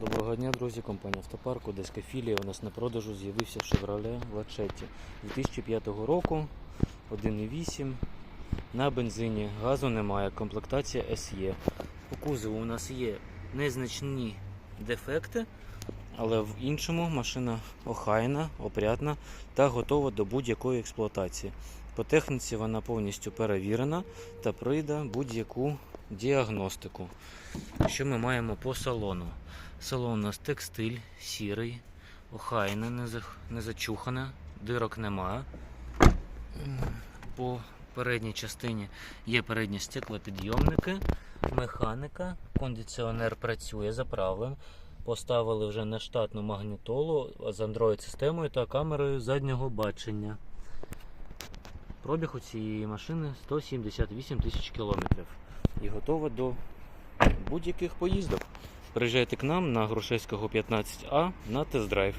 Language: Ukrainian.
Доброго дня, друзі. Компанія Автопарк, Одеська філія. У нас на продажу з'явився Chevrolet Lachetti 2005 року, 1.8 на бензині. Газу немає, комплектація SE. По кузову у нас є незначні дефекти, але в іншому машина охайна, опрятна та готова до будь-якої експлуатації. По техніці вона повністю перевірена та пройде будь-яку діагностику. Що ми маємо по салону? Салон у нас текстиль, сірий, охайне, не, зачухане, дирок немає. По передній частині є передні стеклопідйомники, механіка, кондиціонер працює заправлен. Поставили вже на магнітолу з Android-системою та камерою заднього бачення. Пробіг у цієї машини 178 тисяч кілометрів і готова до будь-яких поїздок. Приїжджайте к нам на Грушевського 15А на тест-драйв.